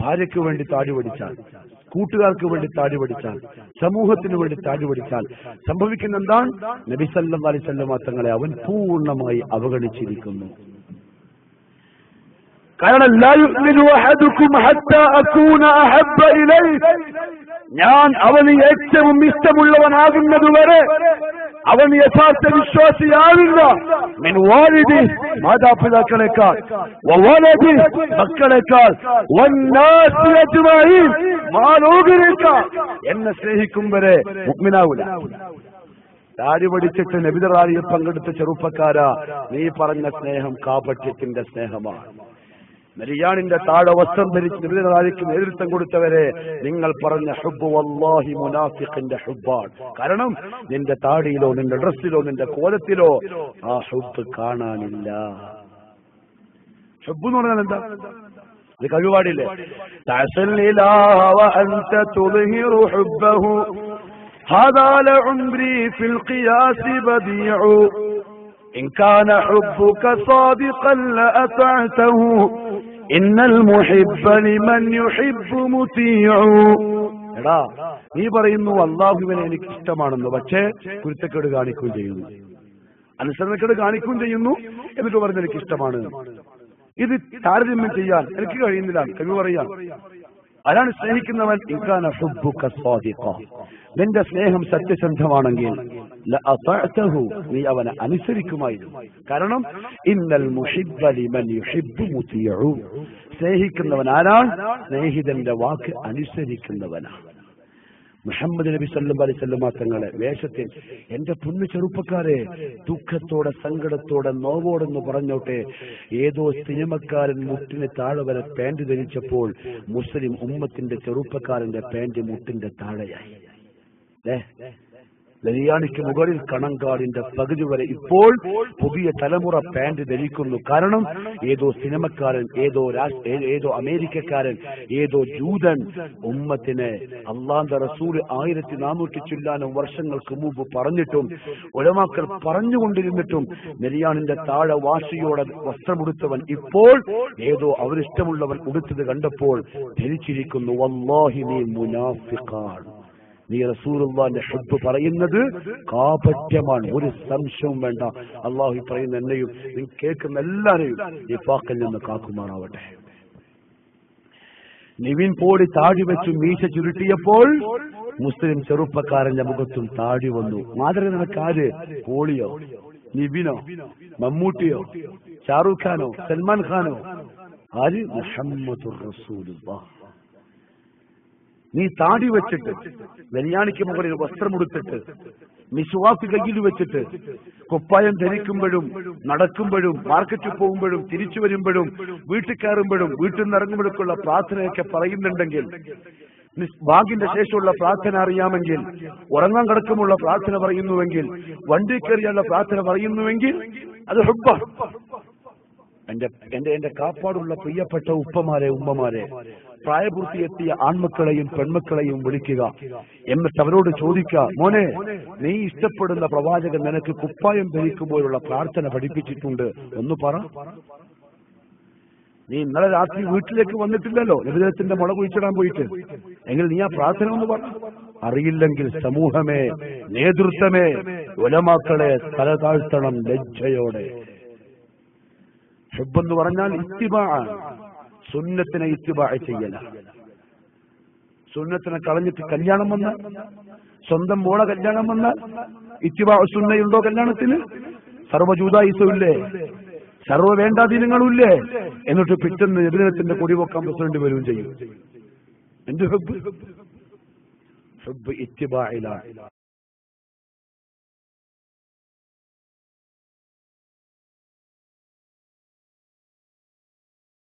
ഭാര്യയ്ക്ക് വേണ്ടി താടി പഠിച്ചാൽ കൂട്ടുകാർക്ക് വേണ്ടി താടി പഠിച്ചാൽ സമൂഹത്തിന് വേണ്ടി താടി പഠിച്ചാൽ സംഭവിക്കുന്ന എന്താണ്? നബി വാലിസല്ല മാത്രങ്ങളെ അവൻ പൂർണമായി അവഗണിച്ചിരിക്കുന്നു. കാരണം ഞാൻ അവന് ഏറ്റവും ഇഷ്ടമുള്ളവനാകുന്നതുവരെ അവൻ യഥാർത്ഥ വിശ്വാസിയാവില്ല. മിൻ വാലിദി മാതാപിതാക്കളെക്കാൾ വവലദി മക്കളെക്കാൾ മാലോകരേക്കാൾ എന്നെ സ്നേഹിക്കും വരെ മുഅ്മിനാവില്ല താടി പഠിച്ചിട്ട് നബിതറാലിയിൽ പങ്കെടുത്ത ചെറുപ്പക്കാരാ നീ പറഞ്ഞ സ്നേഹം കാപട്യത്തിന്റെ സ്നേഹമാണ്. മരിയാണിന്റെ താഴെ വസ്ത്രം ധരിച്ച് നബിതറാലിക്ക് നേതൃത്വം കൊടുത്തവരെ നിങ്ങൾ പറഞ്ഞ ഹുബ് വല്ലാഹി മുനാഫിഖിന്റെ ഹുബാണ് കാരണം നിന്റെ താടിയിലോ നിന്റെ ഡ്രസ്സിലോ നിന്റെ കോലത്തിലോ ആ ഹുബ് കാണാനില്ല ഹുബ് എന്ന് പറഞ്ഞാൽ എന്താ ഇത് കഴിവാടില്ലേ هذا لعمري في القياس بديع إن كان حبك صادقا لأطعته ഇന്നൽ എടാ നീ പറയുന്നു അള്ളാഹുവിനെ എനിക്ക് ഇഷ്ടമാണെന്ന് പക്ഷേ കുരുത്തക്കേട് കാണിക്കുകയും ചെയ്യുന്നു. അനുസരണക്കേട് കാണിക്കുകയും ചെയ്യുന്നു എന്നിട്ട് പറഞ്ഞ് എനിക്ക് ഇഷ്ടമാണ് ഇത് താരതമ്യം ചെയ്യാൻ എനിക്ക് കഴിയുന്നില്ല കവി പറയാം ആരാണ് സ്നേഹിക്കുന്നവൻ ഇൻകാന ഹുബ്ബുക സ്വാദിഖ. നിന്റെ സ്നേഹം സത്യസന്ധമാണെങ്കിൽ നീ അവനെ അനുസരിക്കുമായിരുന്നു. കാരണം ഇന്നൽ മുഹിബ്ബ ലിമൻ യുഹിബ്ബു മുതിഉ. സ്നേഹിക്കുന്നവൻ ആരാണ്? സ്നേഹിതന്റെ വാക്ക് അനുസരിക്കുന്നവനാണ്. മുഹമ്മദ് നബി സല്ലം അലൈഹി സ്വല്ലമ തങ്ങളെ വേഷത്തിൽ എന്റെ പൊന്നു ചെറുപ്പക്കാരെ ദുഃഖത്തോടെ സങ്കടത്തോടെ നോവോടെന്ന് പറഞ്ഞോട്ടെ ഏതോ സിനിമക്കാരൻ മുട്ടിന് താഴെ വരെ പാന്റ് ധരിച്ചപ്പോൾ മുസ്ലിം ഉമ്മത്തിന്റെ ചെറുപ്പക്കാരന്റെ പാന്റ് മുട്ടിന്റെ താഴെയായി. നെരിയാണിക്ക് മുകളിൽ കണങ്കാടിന്റെ പകുതി വരെ ഇപ്പോൾ പുതിയ തലമുറ പാന്റ് ധരിക്കുന്നു. കാരണം ഏതോ സിനിമക്കാരൻ ഏതോ ഏതോ അമേരിക്കക്കാരൻ ഏതോ ജൂതൻ ഉമ്മത്തിനെ അള്ളാന്റെ റസൂൽ ആയിരത്തി നാനൂറ്റി ചില്ലാനും വർഷങ്ങൾക്ക് മുമ്പ് പറഞ്ഞിട്ടും ഒലമാക്കൾ പറഞ്ഞുകൊണ്ടിരുന്നിട്ടും നെരിയാണിന്റെ താഴെ വാശിയോടെ വസ്ത്രമുടുത്തവൻ ഇപ്പോൾ ഏതോ അവരിഷ്ടമുള്ളവൻ ഉടുത്തത് കണ്ടപ്പോൾ ധരിച്ചിരിക്കുന്നു. വല്ലാഹി നീ മുനാഫിഖാൻ നീ റസൂറുള്ളാന്റെ ഹബ്ബ് പറയുന്നത് കാപട്യമാണ്. ഒരു സംശയവും വേണ്ട. അള്ളാഹു പറയുന്ന എന്നെയും നീ കേൾക്കുന്ന എല്ലാവരെയും നിഫാക്കിൽ നിന്ന് കാക്കുമാറാവട്ടെ. നിവിൻ പോടി താഴി വെച്ചു മീശ ചുരുട്ടിയപ്പോൾ മുസ്ലിം ചെറുപ്പക്കാരന്റെ മുഖത്തും താഴി വന്നു. മാതൃക നിനക്കാര് പോളിയോ? നിവിനോ? മമ്മൂട്ടിയോ? ഷാറൂഖ് ഖാനോ സൽമാൻ ഖാനോ? ആര്? മുഹമ്മദ് റസൂലുള്ളാഹ്. നീ താടി വെച്ചിട്ട് വെഞ്ഞാണിക്ക് മുകളിൽ വസ്ത്രമുടുത്തിട്ട് മിസ്വാക്ക് കയ്യിൽ വെച്ചിട്ട് കുപ്പായം ധരിക്കുമ്പോഴും നടക്കുമ്പോഴും മാർക്കറ്റിൽ പോകുമ്പോഴും തിരിച്ചു വരുമ്പോഴും വീട്ടിൽ കയറുമ്പോഴും വീട്ടിൽ നിന്ന് ഇറങ്ങുമ്പോഴൊക്കെയുള്ള പ്രാർത്ഥനയൊക്കെ പറയുന്നുണ്ടെങ്കിൽ ബാഗിന്റെ ശേഷമുള്ള പ്രാർത്ഥന അറിയാമെങ്കിൽ ഉറങ്ങാൻ കിടക്കുമുള്ള പ്രാർത്ഥന പറയുന്നുവെങ്കിൽ വണ്ടി കയറിയുള്ള പ്രാർത്ഥന പറയുന്നുവെങ്കിൽ അത് ഹുബ എന്റെ എന്റെ എന്റെ കാപ്പാടുള്ള പ്രിയപ്പെട്ട ഉപ്പമാരെ ഉമ്മമാരെ പ്രായപൂർത്തിയെത്തിയ ആൺമക്കളെയും പെൺമക്കളെയും വിളിക്കുക. എന്നിട്ട് അവരോട് ചോദിക്കുക മോനെ നീ ഇഷ്ടപ്പെടുന്ന പ്രവാചകൻ നിനക്ക് കുപ്പായം ധരിക്കുമ്പോഴുള്ള പ്രാർത്ഥന പഠിപ്പിച്ചിട്ടുണ്ട്. ഒന്ന് പറ. നീ ഇന്നലെ രാത്രി വീട്ടിലേക്ക് വന്നിട്ടില്ലല്ലോ. ലഭിതത്തിന്റെ മുള കുഴിച്ചിടാൻ പോയിട്ട്. എങ്കിൽ നീ ആ പ്രാർത്ഥന ഒന്ന് പറ. അറിയില്ലെങ്കിൽ സമൂഹമേ നേതൃത്വമേ ഒലമാക്കളെ തല താഴ്ത്തണം ലജ്ജയോടെ. ഹെബ് എന്ന് പറഞ്ഞാൽ ഇത്തിബാണ് സുന്നത്തിനെ ഇത്തിബാ ചെയ്യല. സുന്നത്തിനെ കളഞ്ഞിട്ട് കല്യാണം വന്ന സ്വന്തം മോളെ കല്യാണം വന്ന ഇത്തിബാ സുന്നയുണ്ടോ കല്യാണത്തിന്? സർവജൂതായുസമില്ലേ സർവ വേണ്ടാധീനങ്ങളുമില്ലേ? എന്നിട്ട് പിറ്റന്ന് എതിരത്തിന്റെ കൊടിവെക്കാൻ പ്രസിഡന്റ് വരും ചെയ്യും. എന്ത് ഹബ്ബ്? ഹബ്ബ് ഇത്തിബായിലാണ്